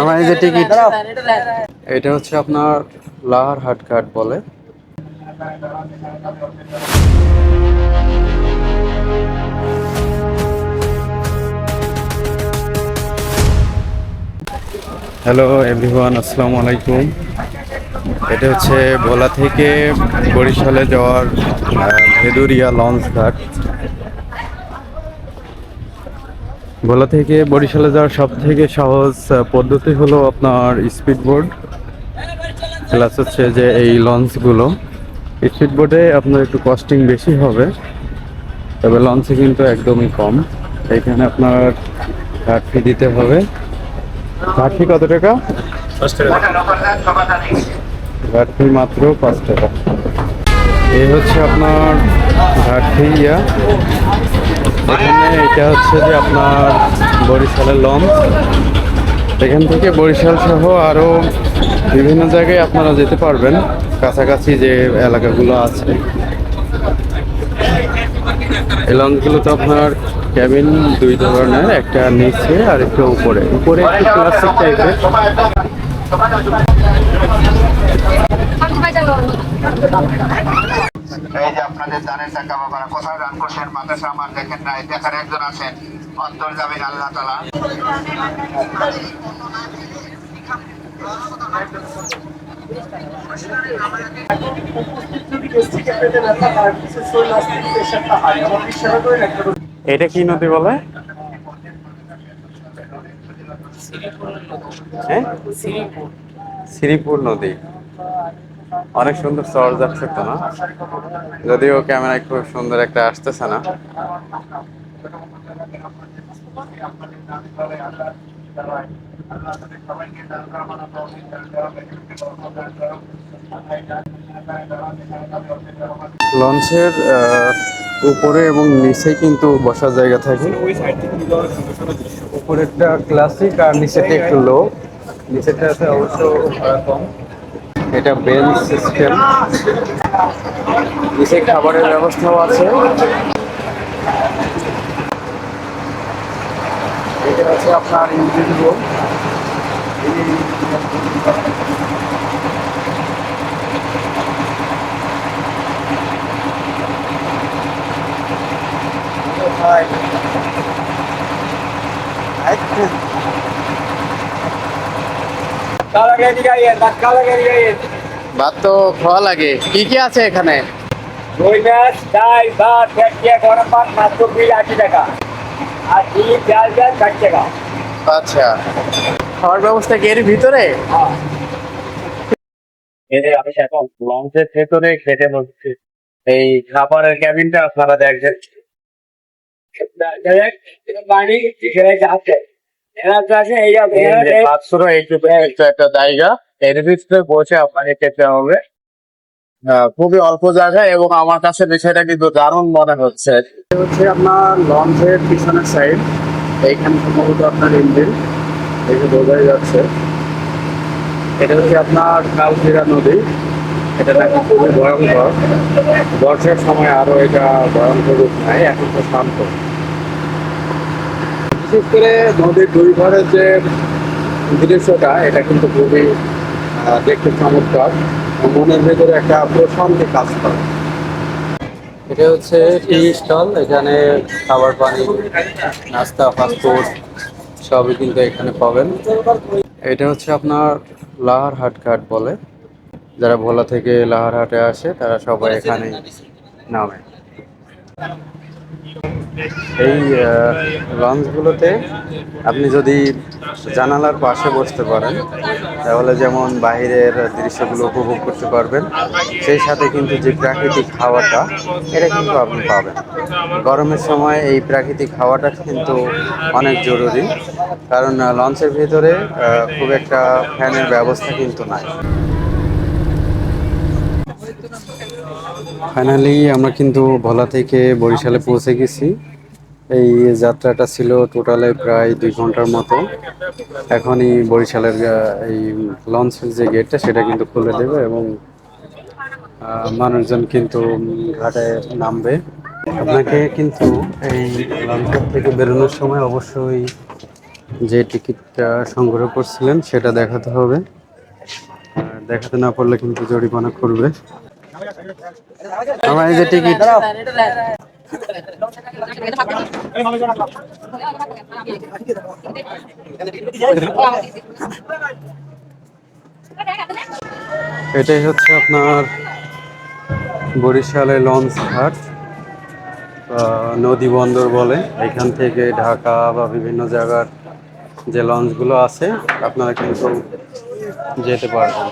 আমার এই যে টিকিট। এটা হচ্ছে আপনার লাহার হাট ঘাট বলে। হ্যালো এভরিওয়ান আসসালামু আলাইকুম। এটা হচ্ছে ভোলা থেকে বরিশালে যাওয়ার ভেদুরিয়া লঞ্চ ঘাট। ভোলা থেকে বরিশালে যাওয়ার সব থেকে সহজ পদ্ধতি হলো আপনার স্পিড বোর্ড প্লাস হচ্ছে যে এই লঞ্চগুলো। স্পিড বোর্ডে আপনার একটু কস্টিং বেশি হবে তবে লঞ্চে কিন্তু একদমই কম। এখানে আপনার ঘাট ফি দিতে হবে। ঘাট ফি কত টাকা? ঘাট ফি মাত্র পাঁচ টাকা। এই হচ্ছে আপনার ঘাট ফি ইয়া এখানে এটা হচ্ছে যে আপনার বরিশালের লঞ্চ। এখান থেকে বরিশাল সহ আরও বিভিন্ন জায়গায় আপনারা যেতে পারবেন। কাছাকাছি যে এলাকাগুলো আছে। এই লঞ্চগুলোতে আপনার ক্যাবিন দুই ধরনের, একটা নিচে আর একটা উপরে। উপরে একটু ক্লাসিক টাইপের এই যে আপনাদের দানের টাকা বাবারা কোথায় রান করছেন মাদ্রাসা আমার দেখেন নাই দেখার একজন আছেন অন্তর যাবেন আল্লাহ তালা এটা কি নদী বলে? হ্যাঁ? শ্রীপুর নদী। অনেক সুন্দর চর যাচ্ছে তো না? যদিও ক্যামেরায় খুব সুন্দর একটা আসতেছে না। লঞ্চের উপরে এবং নিচে কিন্তু বসার জায়গা থাকে। উপরেরটা ক্লাসিক আর নিচেটা একটু লো নিচেটা আছে অবশ্য কম। এটা বেঞ্চ সিস্টেম। নিচে খাবারের ব্যবস্থাও আছে। এটা আছে আপনার ইঞ্জিন রুম ভাত তো খাওয়া লাগে। কি কি আছে এখানে? রুই মাছ ডাল ভাত ফেটিয়ে গরম ভাত মাত্র বিল আশি টাকা। আর ষাট টাকা। আচ্ছা। খাওয়ার ব্যবস্থা কি এর ভিতরে? হ্যাঁ। আমি এখন লঞ্চের ভেতরে খেতে বসছি। এই খাবারের ক্যাবিনটা আপনারা দেখছেন এখানে যাচ্ছে আছে। পাঁচশো এইটুকু একটা একটা জায়গা এর ভিতরে বসে আপনাকে খেতে হবে। খুবই অল্প জায়গা এবং আমার কাছে বিষয়টা কিন্তু দারুণ মনে হচ্ছে। হচ্ছে আপনার লঞ্চের পিছনের সাইড এইখানে সম্ভবত আপনার ইঞ্জিন দেখে বোঝাই যাচ্ছে। এটা হচ্ছে আপনার কালফিরা নদী। এটা নাকি খুবই ভয়ঙ্কর। বর্ষার সময় আরও এটা ভয়ঙ্কর রূপ নেয়। এখন তো শান্ত। বিশেষ করে নদীর দুই ধারের যে দৃশ্যটা, এটা কিন্তু খুবই দেখতে চমৎকার। মনের ভেতরে একটা প্রশান্তি কাজ করে। এটা হচ্ছে টি স্টল, এখানে খাবার পানি, নাস্তা ফাস্টফুড সবই কিন্তু এখানে পাবেন। এটা হচ্ছে আপনার লাহার হাট ঘাট বলে। যারা ভোলা থেকে লাহার হাটে আসে, তারা সবাই এখানে নামে। এই লঞ্চগুলোতে আপনি যদি জানালার পাশে বসতে পারেন, তাহলে যেমন বাইরের দৃশ্যগুলো উপভোগ করতে পারবেন, সেই সাথে কিন্তু যে প্রাকৃতিক হাওয়াটা, এটা কিন্তু আপনি পাবেন। গরমের সময় এই প্রাকৃতিক হাওয়াটা কিন্তু অনেক জরুরি, কারণ লঞ্চের ভিতরে খুব একটা ফ্যানের ব্যবস্থা কিন্তু নাই। ফাইনালি আমরা কিন্তু ভোলা থেকে বরিশালে পৌঁছে গেছি। এই যাত্রাটা ছিল টোটালে প্রায় দুই ঘণ্টার মতো। এখনই বরিশালের এই লঞ্চের যে গেটটা, সেটা কিন্তু খুলে দেবে এবং মানুষজন কিন্তু ঘাটে নামবে। আপনাকে কিন্তু এই লঞ্চের থেকে বেরোনোর সময় অবশ্যই যে টিকিটটা সংগ্রহ করছিলেন, সেটা দেখাতে হবে। দেখাতে না পারলে কিন্তু জরিমানা করবে। আমার যে টিকিট এটাই হচ্ছে আপনার বরিশালে লঞ্চ ঘাট নদী বন্দর বলে। এখান থেকে ঢাকা বা বিভিন্ন জায়গার যে লঞ্চগুলো আছে, আপনারা কিন্তু যেতে পারবেন।